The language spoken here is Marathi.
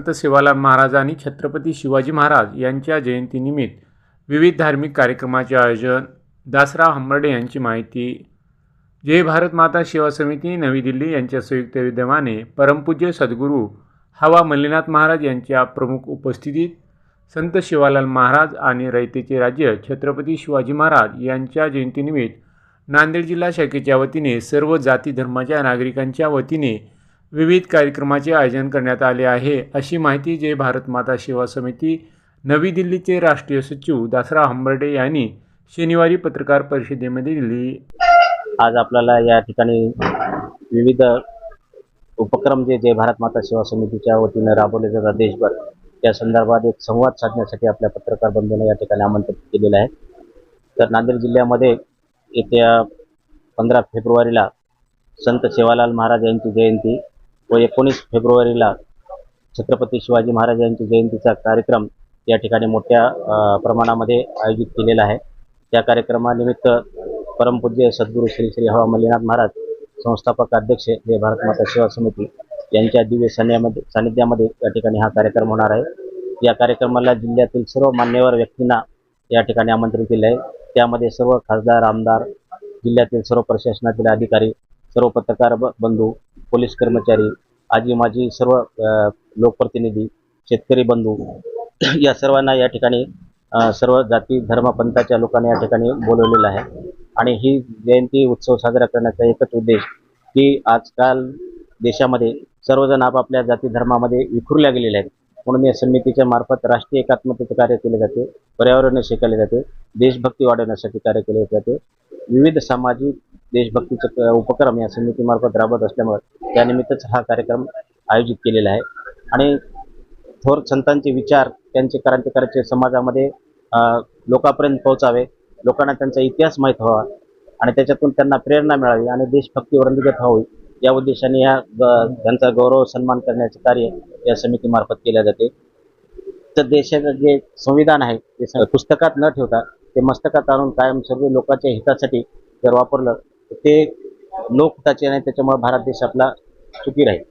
संत सेवालाल महाराज आणि छत्रपती शिवाजी महाराज यांच्या जयंतीनिमित्त विविध धार्मिक कार्यक्रमाचे आयोजन दासराव हंबर्डे यांची माहिती. जय भारत माता सेवा समिती नवी दिल्ली यांच्या संयुक्त विद्यमाने परमपूज्य सद्गुरू हवा मल्लीनाथ महाराज यांच्या प्रमुख उपस्थितीत संत शिवालाल महाराज आणि रयतेचे राज्य छत्रपती शिवाजी महाराज यांच्या जयंतीनिमित्त नांदेड जिल्हा शाखेच्या वतीने सर्व जाती धर्माच्या नागरिकांच्या वतीने विविध कार्यक्रमाचे आयोजन करण्यात आले आहे. अशी माहिती जय भारत माता सेवा समिती नवी दिल्लीचे राष्ट्रीय सचिव दासरा हंबर्डे यांनी शनिवारी पत्रकार परिषदेमध्ये दिली. आज आपल्याला या ठिकाणी विविध उपक्रम जे जय भारत माता सेवा समितीच्या वतीनं राबवले जातात देशभर त्या संदर्भात एक संवाद साधण्यासाठी आपल्या पत्रकार बंधूंना या ठिकाणी आमंत्रित केलेलं आहे. तर नांदेड जिल्ह्यामध्ये येत्या पंधरा फेब्रुवारीला संत सेवालाल महाराज यांची जयंती व एकोणीस फेब्रुवारीला छत्रपती शिवाजी महाराज यांची जयंतीचा कार्यक्रम या ठिकाणी मोठ्या प्रमाणामध्ये आयोजित केलेला आहे. त्या कार्यक्रमानिमित्त परमपूज्य सद्गुरू श्री श्री हवा मल्लीनाथ महाराज संस्थापक अध्यक्ष जय भारत माता सेवा समिती यांच्या दिव्य सान्निध्यामध्ये सानिध्यामध्ये या ठिकाणी हा कार्यक्रम होणार आहे. या कार्यक्रमाला जिल्ह्यातील सर्व मान्यवर व्यक्तींना या ठिकाणी आमंत्रित केले आहे. त्यामध्ये सर्व खासदार आमदार जिल्ह्यातील सर्व प्रशासनातील अधिकारी सर्व पत्रकार बंधू पोलीस कर्मचारी आजी माझी सर्व लोकप्रतिनिधी शेतकरी बंधू या सर्वांना या ठिकाणी सर्व जाती धर्म पंथाच्या या ठिकाणी बोलवलेलं आहे. आणि ही जयंती उत्सव साजरा करण्याचा एकच उद्देश की आजकाल देशामध्ये सर्वजण आपापल्या जाती धर्मामध्ये विखुरल्या गेलेले आहेत. म्हणून या समितीच्या मार्फत राष्ट्रीय एकात्मतेचे कार्य केले जाते पर्यावरण शिकवले जाते देशभक्ती वाढवण्यासाठी कार्य केले जाते. विविध सामाजिक देशभक्तीचे क- उपक्रम या समितीमार्फत राबत असल्यामुळे त्यानिमित्तच हा कार्यक्रम आयोजित केलेला आहे. आणि थोर संतांचे विचार त्यांचे क्रांतिकारचे समाजामध्ये लोकांपर्यंत पोहोचावे लोकांना त्यांचा इतिहास माहीत व्हावा आणि त्याच्यातून त्यांना प्रेरणा मिळावी आणि देशभक्ती वृद्धिगत व्हावी या उद्देशाने या ग- त्यांचा गौरव सन्मान करण्याचे कार्य या समितीमार्फत केले जाते. तर देशाचं जे संविधान आहे ते पुस्तकात न ठेवता ते मस्तकात आणून कायम सर्व लोकांच्या हितासाठी जर वापरलं ते लोकताचे आणि त्याच्यामुळे भारत देश आपला सुखी राहील.